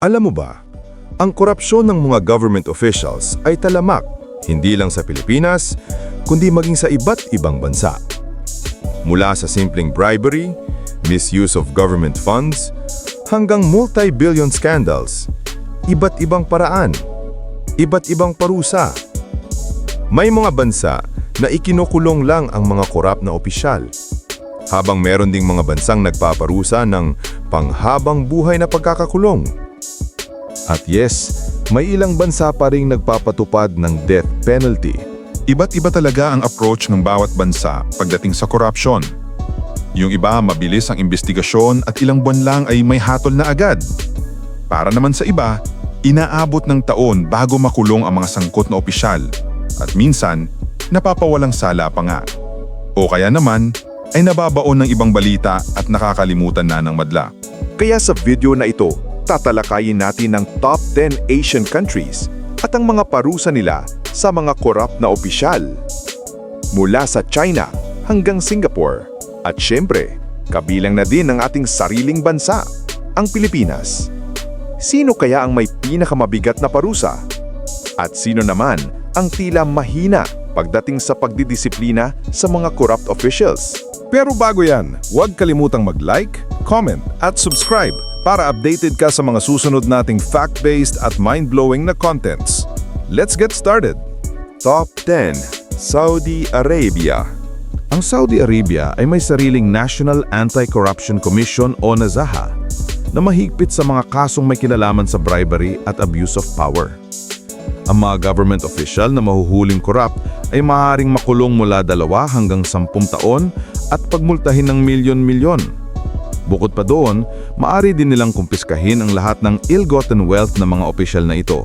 Alam mo ba, ang korupsyon ng mga government officials ay talamak hindi lang sa Pilipinas, kundi maging sa iba't ibang bansa. Mula sa simpleng bribery, misuse of government funds, hanggang multi-billion scandals, iba't ibang paraan, iba't ibang parusa. May mga bansa na ikinukulong lang ang mga korap na opisyal, habang meron ding mga bansang nagpaparusa ng panghabang buhay na pagkakakulong. At yes, may ilang bansa pa ring nagpapatupad ng death penalty. Iba't iba talaga ang approach ng bawat bansa pagdating sa korupsyon. Yung iba mabilis ang investigasyon at ilang buwan lang ay may hatol na agad. Para naman sa iba, inaabot ng taon bago makulong ang mga sangkot na opisyal at minsan, napapawalang sala pa nga. O kaya naman, ay nababaon ng ibang balita at nakakalimutan na ng madla. Kaya sa video na ito, tatalakayin natin ang top 10 Asian countries at ang mga parusa nila sa mga korap na opisyal. Mula sa China hanggang Singapore. At syempre, kabilang na din ang ating sariling bansa, ang Pilipinas. Sino kaya ang may pinakamabigat na parusa? At sino naman ang tila mahina pagdating sa pagdidisiplina sa mga corrupt officials? Pero bago yan, huwag kalimutang mag-like, comment at subscribe para updated ka sa mga susunod nating fact-based at mind-blowing na contents. Let's get started! Top 10 Saudi Arabia Ang Saudi Arabia ay may sariling National Anti-Corruption Commission o NAZAHA na mahigpit sa mga kasong may kinalaman sa bribery at abuse of power. Ang mga government official na mahuhuling korap ay maaaring makulong mula dalawa hanggang sampung taon at pagmultahin ng milyon-milyon. Bukod pa doon, maaari din nilang kumpiskahin ang lahat ng ill-gotten wealth ng mga opisyal na ito.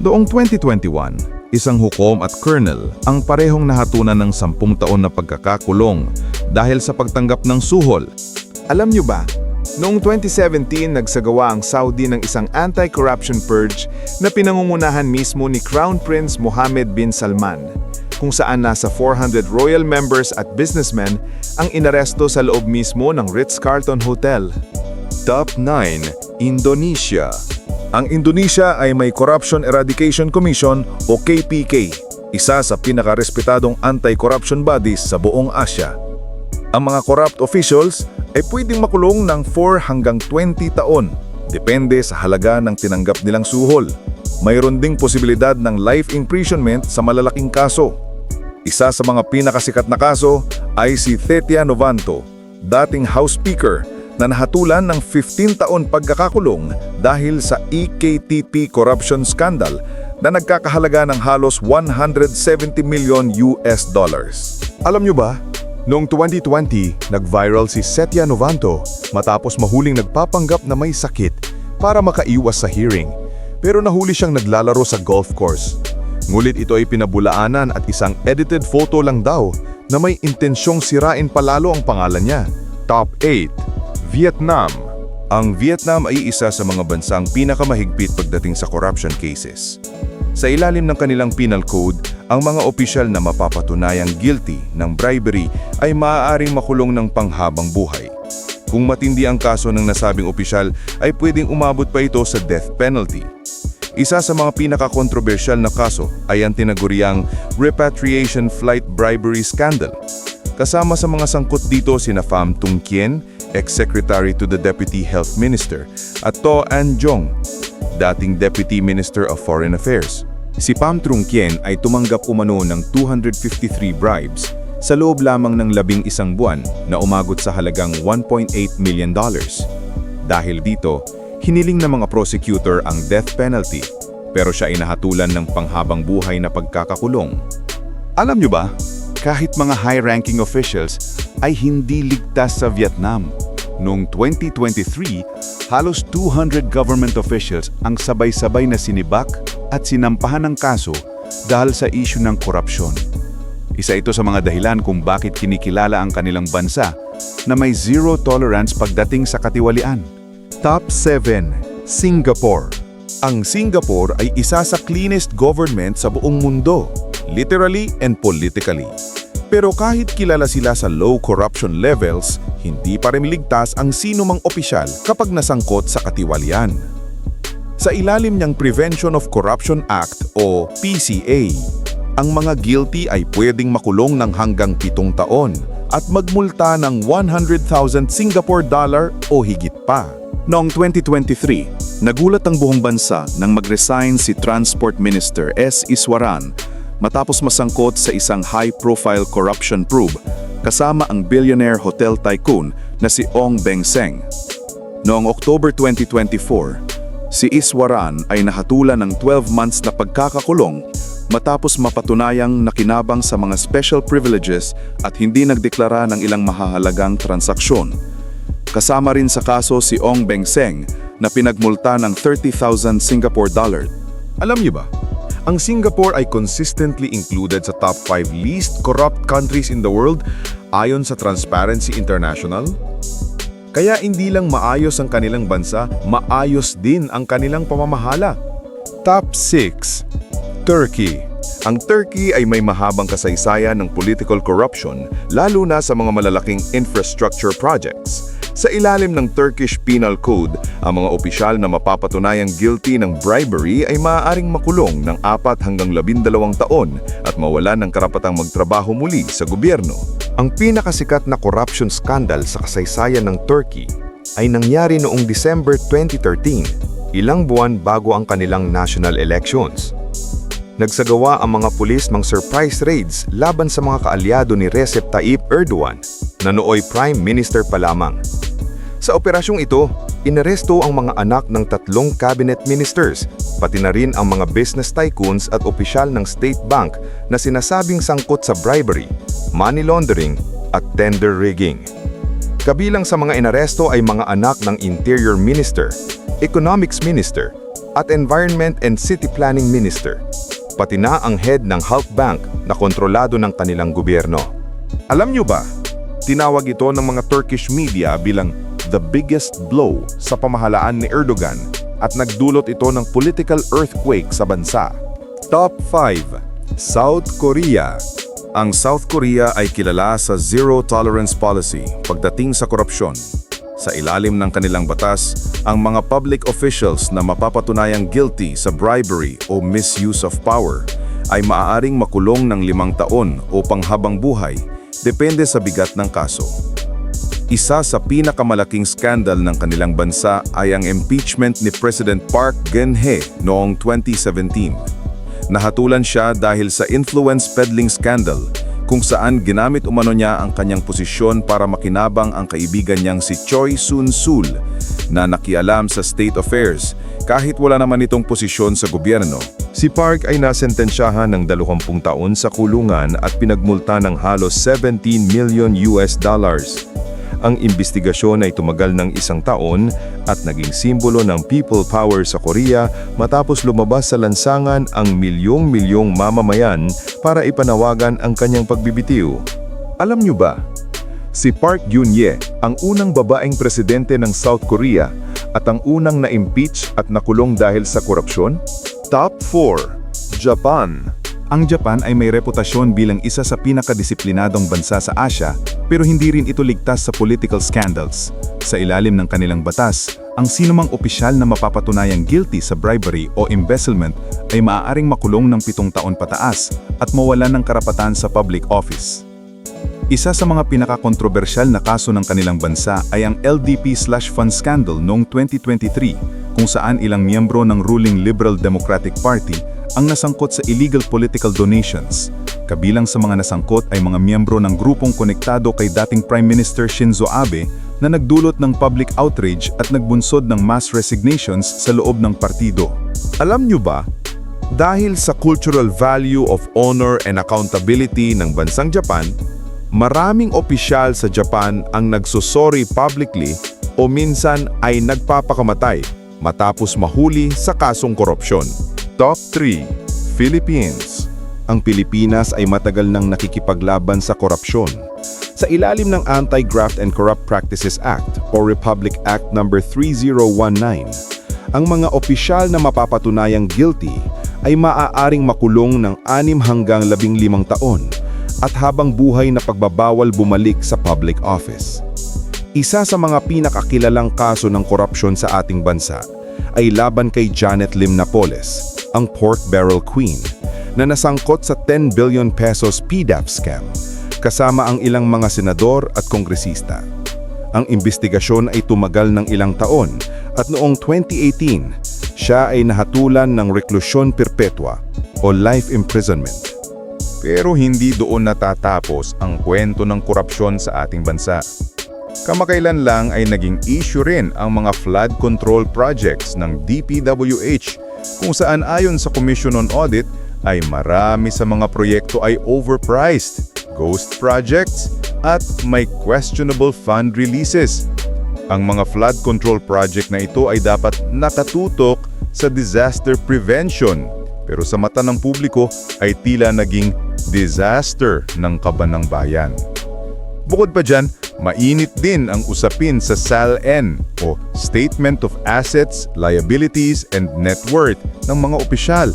Doong 2021, isang hukom at colonel ang parehong nahatunan ng sampung taon na pagkakakulong dahil sa pagtanggap ng suhol. Alam nyo ba, noong 2017 nagsagawa ang Saudi ng isang anti-corruption purge na pinangungunahan mismo ni Crown Prince Mohammed bin Salman, kung saan nasa 400 royal members at businessmen ang inaresto sa loob mismo ng Ritz-Carlton Hotel. Top 9 Indonesia Ang Indonesia ay may Corruption Eradication Commission o KPK, isa sa pinakarespetadong anti-corruption bodies sa buong Asya. Ang mga corrupt officials ay pwedeng makulong ng 4 hanggang 20 taon, depende sa halaga ng tinanggap nilang suhol. Mayroon ding posibilidad ng life imprisonment sa malalaking kaso. Isa sa mga pinakasikat na kaso ay si Thetia Novanto, dating House Speaker na nahatulan ng 15 taon pagkakakulong dahil sa EKTP corruption scandal na nagkakahalaga ng halos 170 million US dollars. Alam nyo ba, noong 2020, nag-viral si Setia Novanto matapos mahuling nagpapanggap na may sakit para makaiwas sa hearing. Pero nahuli siyang naglalaro sa golf course. Ngulit ito ay pinabulaanan at isang edited photo lang daw na may intensyong sirain palalo ang pangalan niya. Top 8 Vietnam Ang Vietnam ay isa sa mga bansang pinakamahigpit pagdating sa corruption cases. Sa ilalim ng kanilang penal code, ang mga opisyal na mapapatunayang guilty ng bribery ay maaaring makulong ng panghabang buhay. Kung matindi ang kaso ng nasabing opisyal ay pwedeng umabot pa ito sa death penalty. Isa sa mga pinaka-controversial na kaso ay ang tinaguriang repatriation flight bribery scandal. Kasama sa mga sangkot dito sina Pham Tung Kien, ex-secretary to the Deputy Health Minister, at To An Jong, dating Deputy Minister of Foreign Affairs. Si Pham Trung Kien ay tumanggap umano ng 253 bribes sa loob lamang ng labing isang buwan na umagot sa halagang 1.8 million dollars. Dahil dito, hiniling ng mga prosecutor ang death penalty pero siya ay nahatulan ng panghabang buhay na pagkakakulong. Alam nyo ba, kahit mga high-ranking officials ay hindi ligtas sa Vietnam. Noong 2023, halos 200 government officials ang sabay-sabay na sinibak at sinampahan ng kaso dahil sa issue ng korupsyon. Isa ito sa mga dahilan kung bakit kinikilala ang kanilang bansa na may zero tolerance pagdating sa katiwalian. Top 7 Singapore Ang Singapore ay isa sa cleanest government sa buong mundo, literally and politically. Pero kahit kilala sila sa low corruption levels, hindi pa rin ligtas ang sino mang opisyal kapag nasangkot sa katiwalian. Sa ilalim niyang Prevention of Corruption Act o PCA, ang mga guilty ay pwedeng makulong ng hanggang pitong taon at magmulta ng 100,000 Singapore dollar o higit pa. Noong 2023, nagulat ang buong bansa nang mag-resign si Transport Minister S. Iswaran matapos masangkot sa isang high-profile corruption probe kasama ang billionaire hotel tycoon na si Ong Beng Seng. Noong October 2024, si Iswaran ay nahatulan ng 12 months na pagkakakulong matapos mapatunayang nakinabang sa mga special privileges at hindi nagdeklara ng ilang mahahalagang transaksyon. Kasama rin sa kaso si Ong Beng Seng na pinagmulta ng 30,000 Singapore dollar. Alam niyo ba, ang Singapore ay consistently included sa top 5 least corrupt countries in the world ayon sa Transparency International. Kaya hindi lang maayos ang kanilang bansa, maayos din ang kanilang pamamahala. Top 6. Turkey. Ang Turkey ay may mahabang kasaysayan ng political corruption, lalo na sa mga malalaking infrastructure projects. Sa ilalim ng Turkish Penal Code, ang mga opisyal na mapapatunayang guilty ng bribery ay maaaring makulong ng 4 hanggang 12 taon at mawalan ng karapatang magtrabaho muli sa gobyerno. Ang pinakasikat na corruption scandal sa kasaysayan ng Turkey ay nangyari noong December 2013, ilang buwan bago ang kanilang national elections. Nagsagawa ang mga pulis ng surprise raids laban sa mga kaalyado ni Recep Tayyip Erdogan na nooy Prime Minister pa lamang. Sa operasyong ito, inaresto ang mga anak ng tatlong cabinet ministers, pati na rin ang mga business tycoons at opisyal ng state bank na sinasabing sangkot sa bribery, money laundering at tender rigging. Kabilang sa mga inaresto ay mga anak ng Interior Minister, Economics Minister, at Environment and City Planning Minister, pati na ang head ng Halk Bank na kontrolado ng kanilang gobyerno. Alam nyo ba, tinawag ito ng mga Turkish media bilang the biggest blow sa pamahalaan ni Erdogan at nagdulot ito ng political earthquake sa bansa. Top 5. South Korea Ang South Korea ay kilala sa zero tolerance policy pagdating sa korupsyon. Sa ilalim ng kanilang batas, ang mga public officials na mapapatunayang guilty sa bribery o misuse of power ay maaaring makulong ng limang taon o panghabang buhay depende sa bigat ng kaso. Isa sa pinakamalaking skandal ng kanilang bansa ay ang impeachment ni President Park Geun-hye noong 2017. Nahatulan siya dahil sa influence peddling scandal kung saan ginamit umano niya ang kanyang posisyon para makinabang ang kaibigan niyang si Choi Soon-sul na nakialam sa state affairs kahit wala naman itong posisyon sa gobyerno. Si Park ay nasentensyahan ng 20 taon sa kulungan at pinagmulta ng halos 17 million US dollars. Ang imbestigasyon ay tumagal ng isang taon at naging simbolo ng people power sa Korea matapos lumabas sa lansangan ang milyong-milyong mamamayan para ipanawagan ang kanyang pagbibitiw. Alam niyo ba, si Park Geun-hye ang unang babaeng presidente ng South Korea at ang unang na-impeach at nakulong dahil sa korupsyon? Top 4. Japan ang Japan ay may reputasyon bilang isa sa pinakadisiplinadong bansa sa Asia pero hindi rin ito ligtas sa political scandals. Sa ilalim ng kanilang batas, ang sinumang opisyal na mapapatunayang guilty sa bribery o embezzlement ay maaaring makulong ng pitong taon pataas at mawalan ng karapatan sa public office. Isa sa mga pinakakontrobersyal na kaso ng kanilang bansa ay ang LDP-fund scandal noong 2023 kung saan ilang miyembro ng ruling Liberal Democratic Party ang nasangkot sa illegal political donations. Kabilang sa mga nasangkot ay mga miyembro ng grupong konektado kay dating Prime Minister Shinzo Abe na nagdulot ng public outrage at nagbunsod ng mass resignations sa loob ng partido. Alam nyo ba, dahil sa cultural value of honor and accountability ng bansang Japan, maraming opisyal sa Japan ang nagsusori publicly o minsan ay nagpapakamatay matapos mahuli sa kasong korupsyon. Top 3. Philippines Ang Pilipinas ay matagal nang nakikipaglaban sa korupsyon. Sa ilalim ng Anti-Graft and Corrupt Practices Act o Republic Act No. 3019, ang mga opisyal na mapapatunayang guilty ay maaaring makulong ng 6 hanggang 15 taon at habang buhay na pagbabawal bumalik sa public office. Isa sa mga pinakakilalang kaso ng korupsyon sa ating bansa ay laban kay Janet Lim Napoles, ang pork barrel queen, na nasangkot sa 10 billion pesos PDAP scam, kasama ang ilang mga senador at kongresista. Ang investigasyon ay tumagal ng ilang taon at noong 2018, siya ay nahatulan ng reklusyon perpetua o life imprisonment. Pero hindi doon natatapos ang kwento ng korupsyon sa ating bansa. Kamakailan lang ay naging issue rin ang mga flood control projects ng DPWH kung saan ayon sa Commission on Audit ay marami sa mga proyekto ay overpriced, ghost projects, at may questionable fund releases. Ang mga flood control project na ito ay dapat nakatutok sa disaster prevention pero sa mata ng publiko ay tila naging disaster ng kaban ng bayan. Bukod pa dyan, mainit din ang usapin sa SALN o Statement of Assets, Liabilities and Net Worth ng mga opisyal.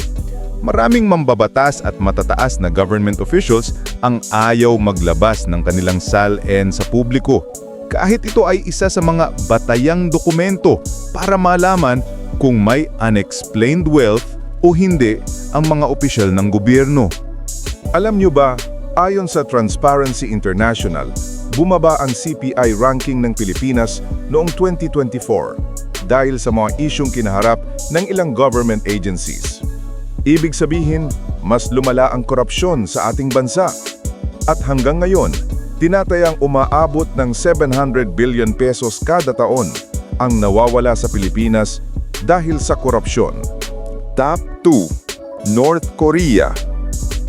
Maraming mambabatas at matataas na government officials ang ayaw maglabas ng kanilang SALN sa publiko. Kahit ito ay isa sa mga batayang dokumento para malaman kung may unexplained wealth o hindi ang mga opisyal ng gobyerno. Alam nyo ba, ayon sa Transparency International, bumaba ang CPI ranking ng Pilipinas noong 2024 dahil sa mga isyong kinaharap ng ilang government agencies. Ibig sabihin, mas lumala ang korupsyon sa ating bansa. At hanggang ngayon, tinatayang umaabot ng 700 billion pesos kada taon ang nawawala sa Pilipinas dahil sa korupsyon. Top 2. North Korea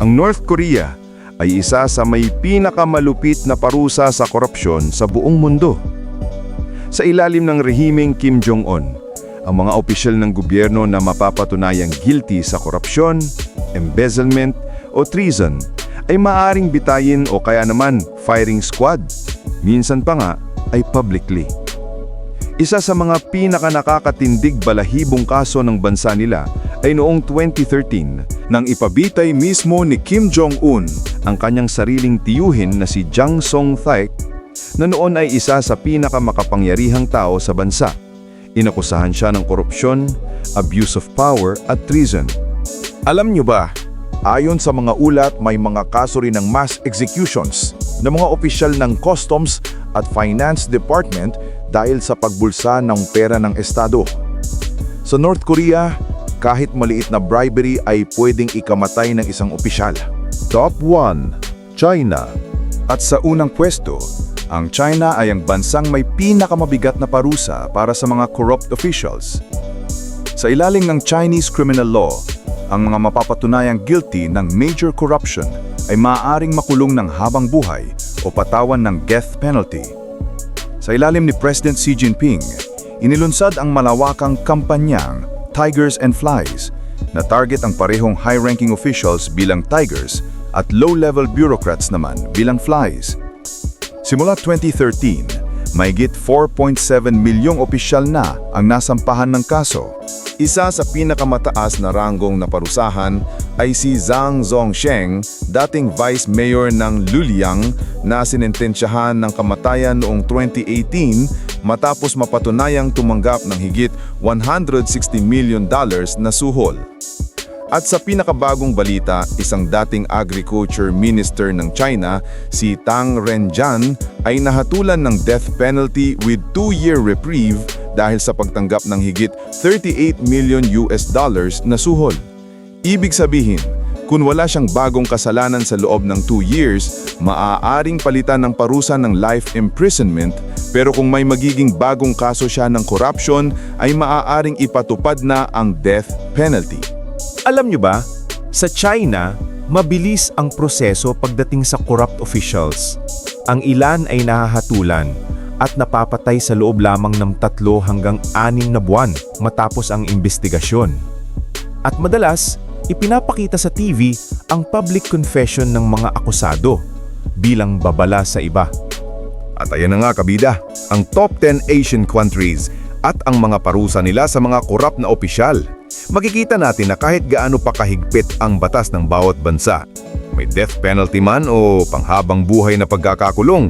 Ang North Korea ay isa sa may pinakamalupit na parusa sa korupsyon sa buong mundo. Sa ilalim ng rehimeng Kim Jong-un, ang mga opisyal ng gobyerno na mapapatunayang guilty sa korupsyon, embezzlement o treason ay maaring bitayin o kaya naman firing squad. Minsan pa nga ay publicly. Isa sa mga pinaka nakakatindig balahibong kaso ng bansa nila ay noong 2013 nang ipabitay mismo ni Kim Jong-un ang kanyang sariling tiyuhin na si Jang Song-thaek na noon ay isa sa pinakamakapangyarihang tao sa bansa. Inakusahan siya ng korupsyon, abuse of power at treason. Alam nyo ba, ayon sa mga ulat may mga kaso rin ng mass executions ng mga opisyal ng Customs at Finance Department dahil sa pagbulsa ng pera ng Estado. Sa North Korea, kahit maliit na bribery ay pwedeng ikamatay ng isang opisyal. Top 1. China At sa unang pwesto, ang China ay ang bansang may pinakamabigat na parusa para sa mga corrupt officials. Sa ilalim ng Chinese criminal law, ang mga mapapatunayang guilty ng major corruption ay maaaring makulong ng habang buhay o patawan ng death penalty. Sa ilalim ni President Xi Jinping, inilunsad ang malawakang kampanyang Tigers and Flies na target ang parehong high-ranking officials bilang tigers at low-level bureaucrats naman bilang flies. Simula 2013, mahigit 4.7 milyong opisyal na ang nasampahan ng kaso. Isa sa pinakamataas na ranggong naparusahan ay si Zhang Zhongsheng, dating Vice Mayor ng Luliang na sinentensyahan ng kamatayan noong 2018 matapos mapatunayang tumanggap ng higit 160 million dollars na suhol. At sa pinakabagong balita, isang dating agriculture minister ng China, si Tang Renjian, ay nahatulan ng death penalty with two-year reprieve dahil sa pagtanggap ng higit 38 million US dollars na suhol. Ibig sabihin, kung wala siyang bagong kasalanan sa loob ng 2 years, maaaring palitan ng parusa ng life imprisonment pero kung may magiging bagong kaso siya ng corruption ay maaaring ipatupad na ang death penalty. Alam nyo ba, sa China, mabilis ang proseso pagdating sa corrupt officials. Ang ilan ay nahahatulan at napapatay sa loob lamang ng tatlo hanggang anim na buwan matapos ang investigasyon. At madalas, ipinapakita sa TV ang public confession ng mga akusado bilang babala sa iba. At ayan na nga kabida, ang top 10 Asian countries at ang mga parusa nila sa mga korap na opisyal. Makikita natin na kahit gaano pa kahigpit ang batas ng bawat bansa, may death penalty man o panghabang buhay na pagkakakulong,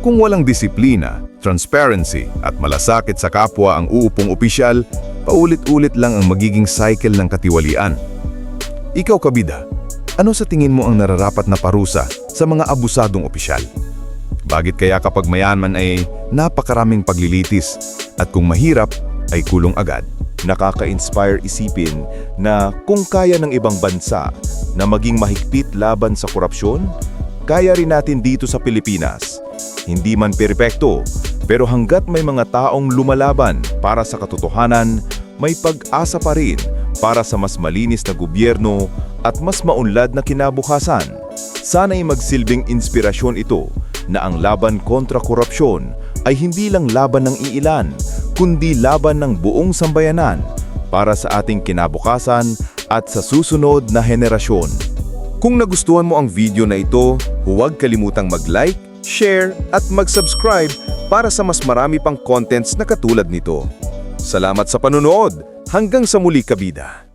kung walang disiplina, transparency at malasakit sa kapwa ang uupong opisyal, Paulit-ulit lang ang magiging cycle ng katiwalian. Ikaw, kabida, ano sa tingin mo ang nararapat na parusa sa mga abusadong opisyal? Bakit kaya kapag mayaman ay napakaraming paglilitis at kung mahirap ay kulong agad? Nakaka-inspire isipin na kung kaya ng ibang bansa na maging mahigpit laban sa korupsyon, kaya rin natin dito sa Pilipinas. Hindi man perpekto, pero hanggat may mga taong lumalaban para sa katotohanan, may pag-asa pa rin para sa mas malinis na gobyerno at mas maunlad na kinabukasan. Sana'y magsilbing inspirasyon ito na ang laban kontra korupsyon ay hindi lang laban ng iilan, kundi laban ng buong sambayanan para sa ating kinabukasan at sa susunod na henerasyon. Kung nagustuhan mo ang video na ito, huwag kalimutang mag-like, share at mag-subscribe para sa mas marami pang contents na katulad nito. Salamat sa panonood! Hanggang sa muli kabida!